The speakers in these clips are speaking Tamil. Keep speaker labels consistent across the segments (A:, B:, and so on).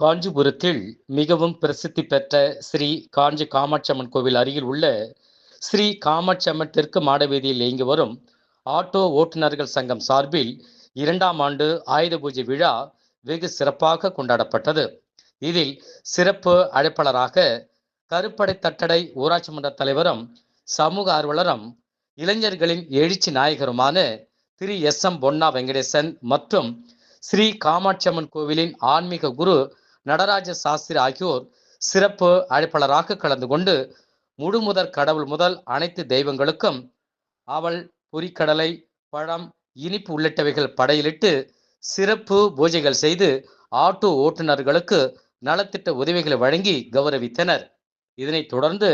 A: காஞ்சிபுரத்தில் மிகவும் பிரசித்தி பெற்ற ஸ்ரீ காஞ்சி காமாட்சியம்மன் கோவில் அருகில் உள்ள ஸ்ரீ காமாட்சியம்மன் தெற்கு மாடவீதியில் இயங்கி வரும் ஆட்டோ ஓட்டுநர்கள் சங்கம் சார்பில் இரண்டாம் ஆண்டு ஆயுத பூஜை விழா வெகு சிறப்பாக கொண்டாடப்பட்டது. இதில் சிறப்பு அழைப்பாளராக கருப்படை தட்டடை ஊராட்சி மன்ற தலைவரும் சமூக ஆர்வலரும் இளைஞர்களின் எழுச்சி நாயகருமான திரு எஸ் எம் பொன்னா வெங்கடேசன் மற்றும் ஸ்ரீ காமாட்சியம்மன் கோவிலின் ஆன்மீக குரு நடராஜ சாஸ்திரி ஆகியோர் சிறப்பு அழைப்பாளராக கலந்து கொண்டு முழுமுதற் கடவுள் முதல் அனைத்து தெய்வங்களுக்கும் அவள் பொறிக்கடலை பழம் இனிப்பு உள்ளிட்டவைகள் படையிலிட்டு சிறப்பு பூஜைகள் செய்து ஆட்டோ ஓட்டுநர்களுக்கு நலத்திட்ட உதவிகளை வழங்கி கௌரவித்தனர். இதனைத் தொடர்ந்து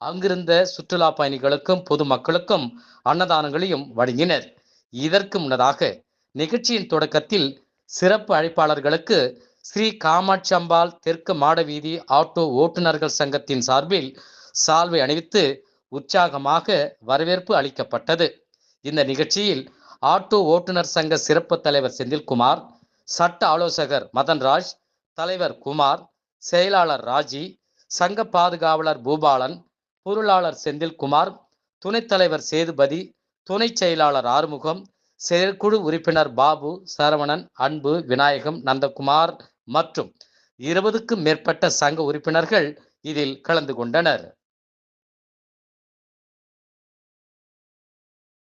A: அங்கிருந்த சுற்றுலா பயணிகளுக்கும் பொதுமக்களுக்கும் அன்னதானங்களையும் வழங்கினர். இதற்கு முன்னதாக நிகழ்ச்சியின் தொடக்கத்தில் சிறப்பு அழைப்பாளர்களுக்கு ஸ்ரீ காமாட்சி அம்பாள் தெற்கு மாடவீதி ஆட்டோ ஓட்டுநர்கள் சங்கத்தின் சார்பில் சால்வை அணிவித்து உற்சாகமாக வரவேற்பு அளிக்கப்பட்டது. இந்த நிகழ்ச்சியில் ஆட்டோ ஓட்டுநர் சங்க சிறப்பு தலைவர் செந்தில்குமார் சட்ட ஆலோசகர் மதன்ராஜ் தலைவர் குமார் செயலாளர் ராஜி சங்க பாதுகாவலர் பூபாலன் பொருளாளர் செந்தில்குமார் துணைத் தலைவர் சேதுபதி துணை செயலாளர் ஆறுமுகம் செயற்குழு உறுப்பினர் பாபு சரவணன் அன்பு விநாயகம் நந்தகுமார் மற்றும் இருபதுக்கும் மேற்பட்ட சங்க உறுப்பினர்கள் இதில் கலந்து கொண்டனர்.